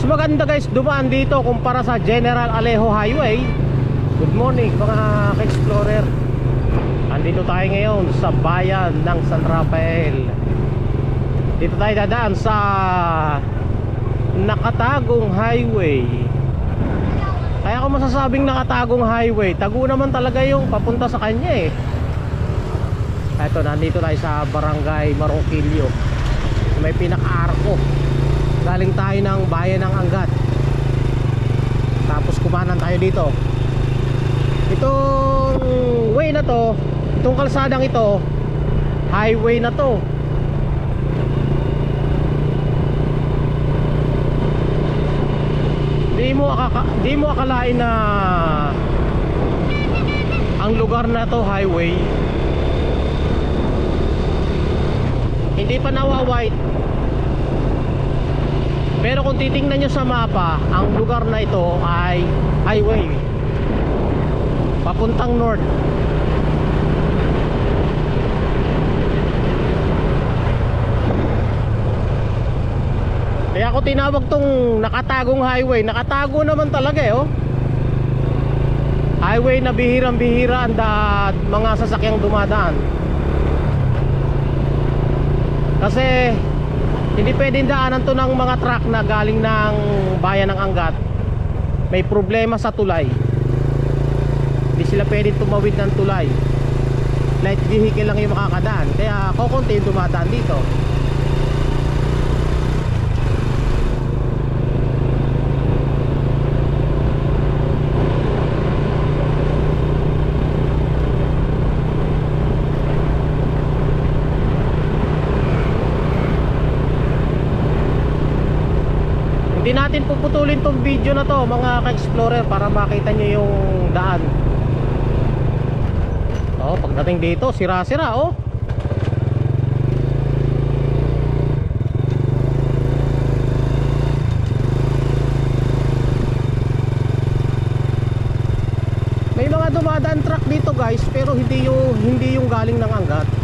Mas maganda guys dumaan dito kumpara sa General Alejo Highway. Good morning mga ka-explorer. Andito tayo ngayon sa bayan ng San Rafael. Dito tayo dadaan sa nakatagong highway. Kaya ako masasabing nakatagong highway, tago naman talaga yung papunta sa kanya eh. Ito, nandito tayo sa Barangay Marokilyo. May pinaka-arko. Galing tayo ng bayan ng Angat. Tapos kumanan tayo dito. Itong way na to, itong kalsadang ito, highway na to. Di mo akaka di mo akalain na ang lugar na to highway. Hindi pa nawa-white. Pero kung titingnan nyo sa mapa, ang lugar na ito ay highway. Papuntang north. Kaya ako tinawag tong nakatagong highway. Nakatago naman talaga eh, oh. Highway na bihirang-bihira ang da- mga sasakyang dumadaan. Kasi hindi pwedeng daanan to ng mga truck na galing ng bayan ng Angat. May problema sa tulay. Hindi sila pwedeng tumawid ng tulay. Light vehicle lang yung makakadaan. Kaya kokonti yung dumadaan dito. Puputulin tong video na to mga ka-explorer para makita nyo yung daan. Oh, pagdating dito, sira-sira oh. May mga dumadaan truck dito guys, pero hindi yung hindi yung galing ng Angat.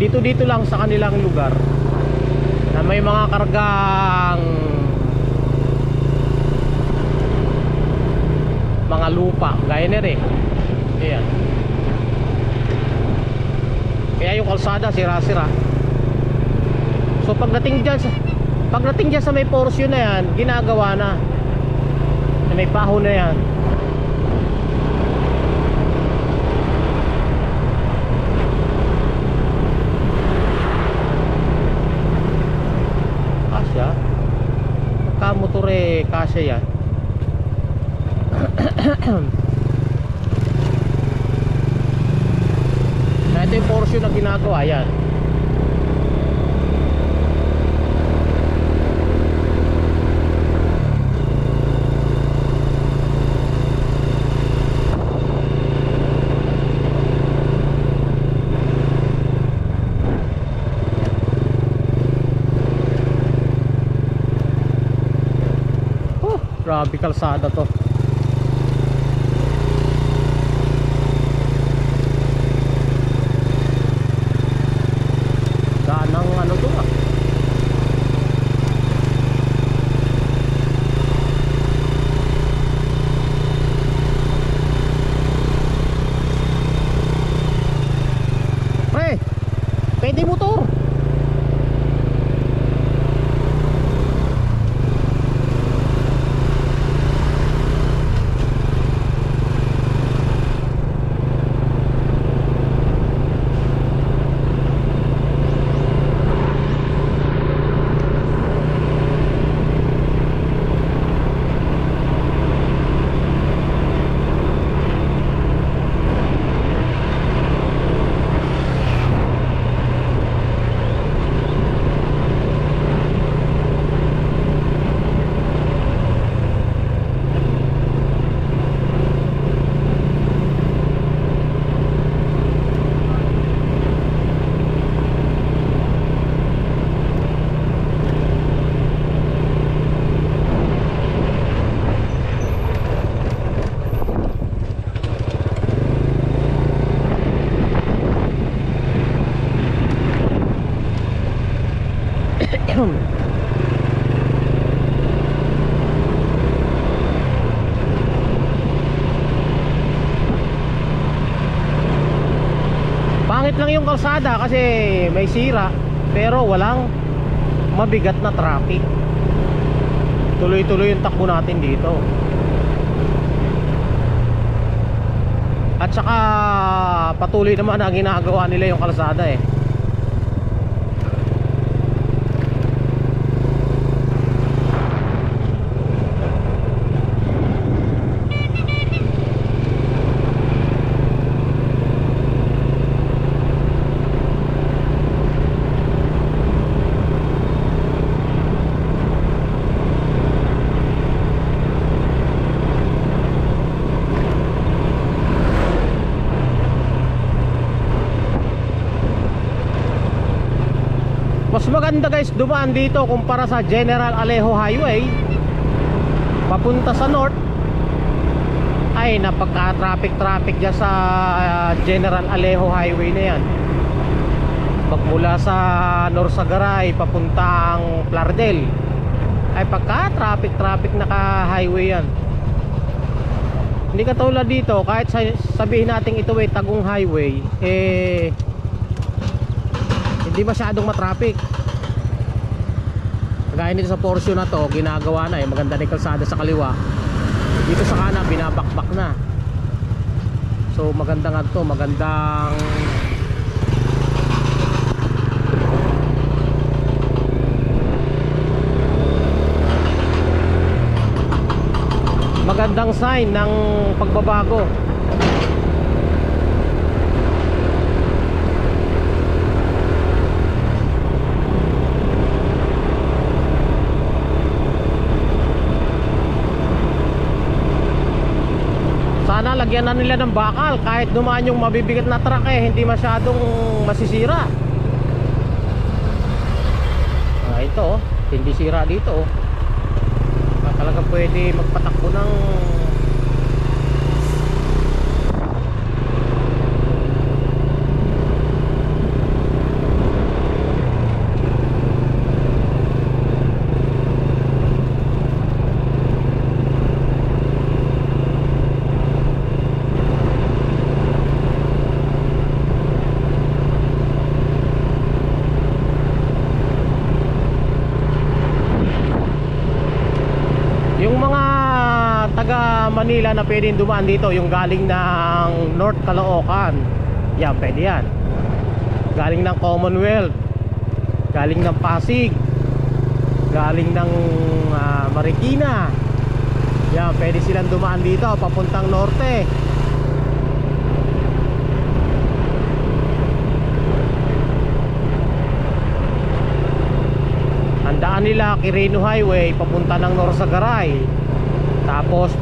Dito dito lang sa kanilang lugar na may mga kargang mga lupa gaya na rin ayan. Kaya yung kalsada sira sira so pagdating dyan pagdating dyan sa may portion na yan ginagawa na. Na may paho na yan kasya kamotore kasya yan. Na ito yung portion na ginagawa yan Oh, grabe kalsada to. Ano ah. Pwede motor. Lang yung kalsada kasi may sira pero walang mabigat na traffic. Tuloy-tuloy yung takbo natin dito. At saka patuloy naman ang ginagawa nila yung kalsada eh. Mas maganda guys dumaan dito kumpara sa General Alejo Highway. Papunta sa north. Ay napaka traffic traffic dyan sa ah, General Alejo Highway na yan. Magmula sa Norsagaray papuntang Plardel. Ay pagka traffic traffic naka highway yan. Hindi katulad dito kahit sa- sabihin natin ito ay tagong highway eh hindi masyadong matraffic kagaya nito sa portion na to ginagawa na eh. Maganda na kalsada sa kaliwa. Dito sa kanan binabakbak na. So maganda nga to magandang magandang sign ng pagbabago Sana lagyan na nila ng bakal kahit dumaan yung mabibigat na truck eh hindi masyadong masisira. Ah, ito oh, hindi sira dito oh. Ah, talaga pwede magpatakbo ng Yung mga Manila na pwedeng dumaan dito, yung galing ng North Caloocan. Yan, pwede yan. Galing ng Commonwealth. Galing ng Pasig. Galing ng ah, Marikina. Yan, pwede silang dumaan dito papuntang norte. Handaan nila Quirino Highway papunta ng Norsagaray. Tapos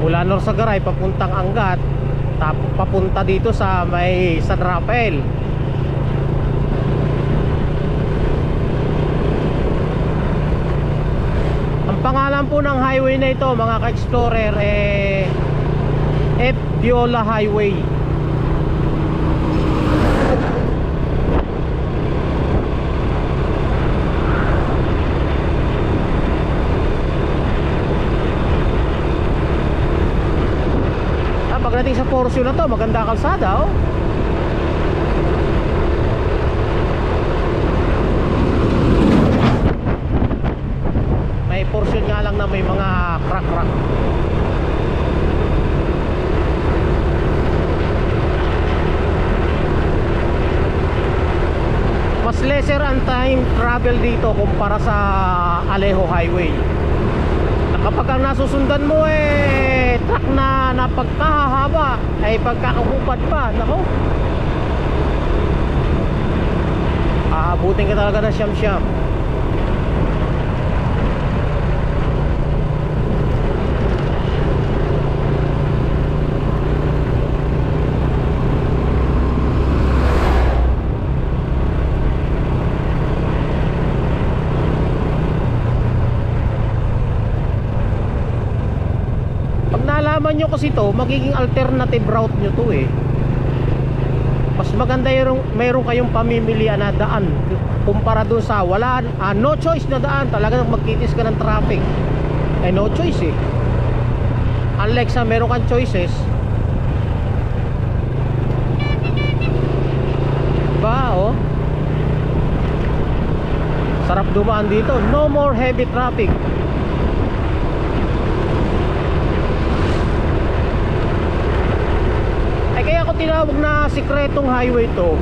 mula Norsagaray papuntang Angat, tapos papunta dito sa may San Rafael. Ang pangalan po ng highway na ito mga ka-explorer eh F. Viola Highway. Ah, portion na to, maganda kalsada, oh. May portion nga lang na may mga crack-crack. Mas lesser ang time travel dito kumpara sa Alejo Highway kapag ang nasusundan mo eh truck na napagkahahaba ay pagkakahupad pa nako. Aabutin ka talaga ng siyam siyam kasi to magiging alternative route nyo to eh. Mas maganda yung meron kayong pamimilian na daan kumpara dun sa wala ah, no choice na daan talagang magkitis ka ng traffic. Eh no choice eh. Unlike sa meron kang choices. Ba oh? Sarap dumaan dito. No more heavy traffic. Tinawag na sikretong highway to.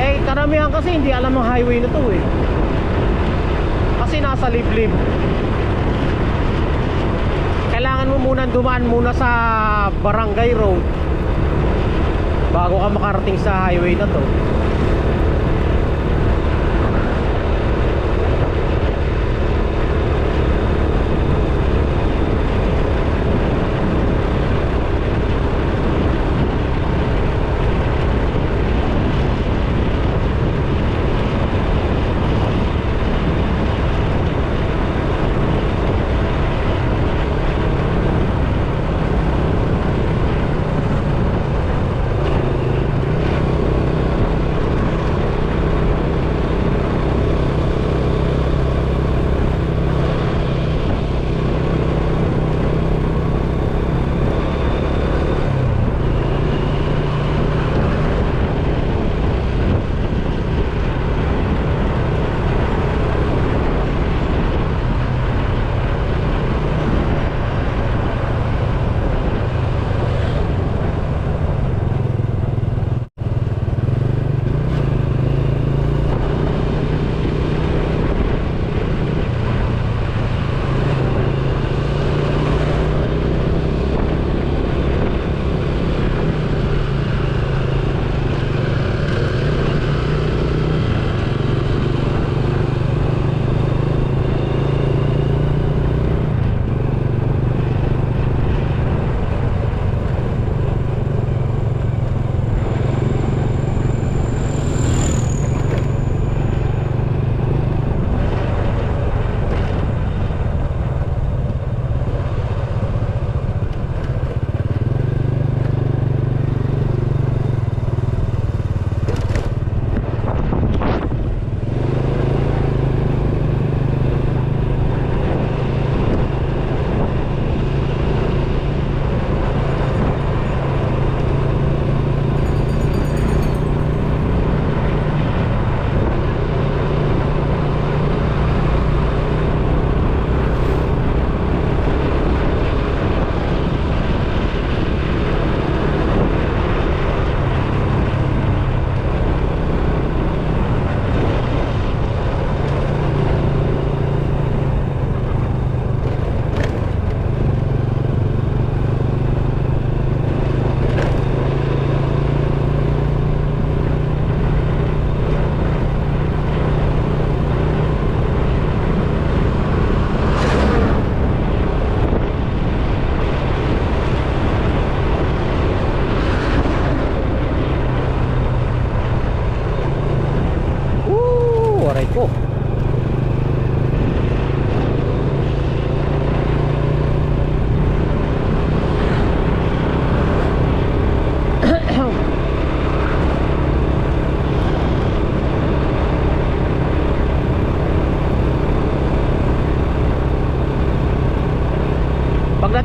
Eh karamihan kasi hindi alam ng highway na to eh. Kasi nasa liblib. Kailangan mo muna dumaan muna sa barangay road bago ka makarating sa highway na to.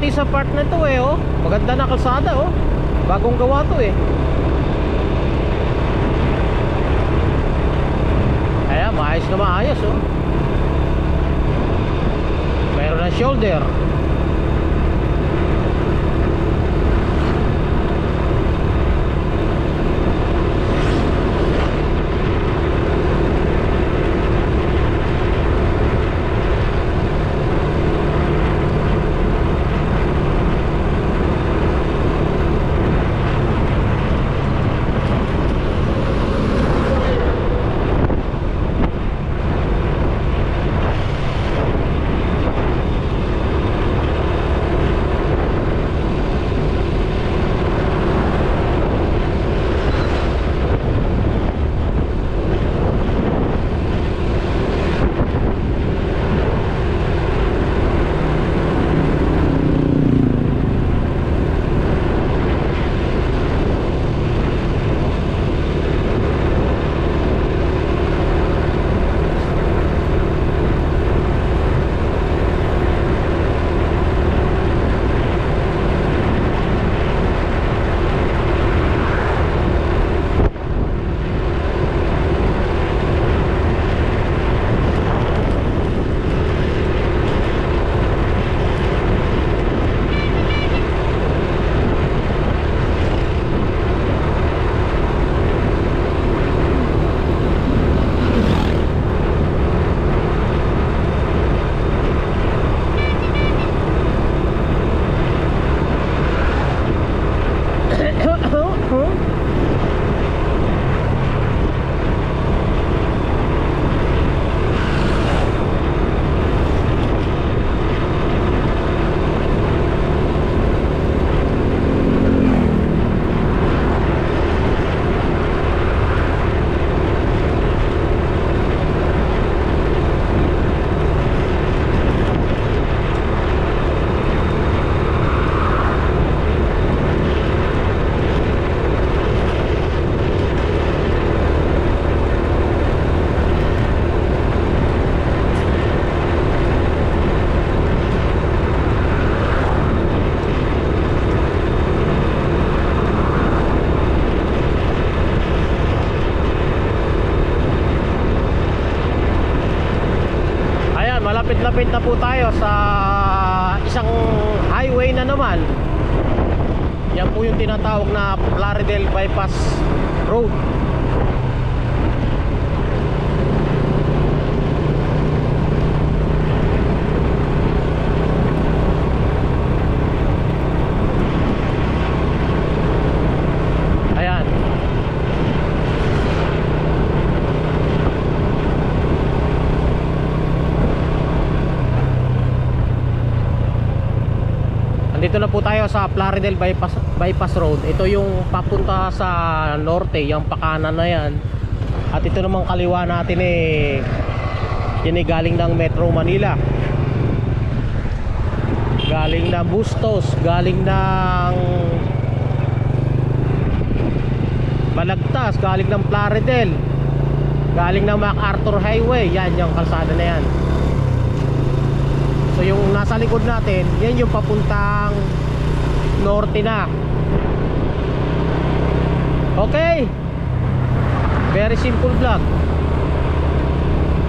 Pagdating sa part na to eh oh, maganda na kalsada oh. Bagong gawa to eh. Kaya maayos na maayos oh. Mayroon ng shoulder. Malapit na po tayo sa isang highway na naman. Yan po yung tinatawag na Plaridel Bypass Road. Ayan. Andito na po tayo sa Plaridel Bypass, Bypass Road. Ito yung papunta sa norte, yung pakanan na yan. At ito namang kaliwa natin eh, yan eh galing ng Metro Manila. Galing ng Bustos, galing ng Balagtas, galing ng Plaridel, galing ng MacArthur Highway. Yan, yung kalsada na yan. So yung nasa likod natin, yan yung papuntang norte na. Okay. Very simple vlog.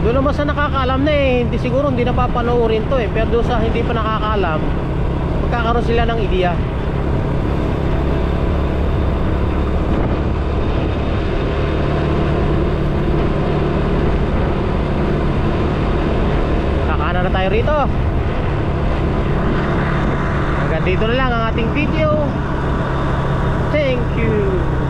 Doon naman sa nakakaalam na eh, hindi siguro hindi napapanoorin to eh. Pero doon sa hindi pa nakakaalam, magkakaroon sila ng ideya. Kakanan na tayo rito dito na lang ang ating video. Thank you.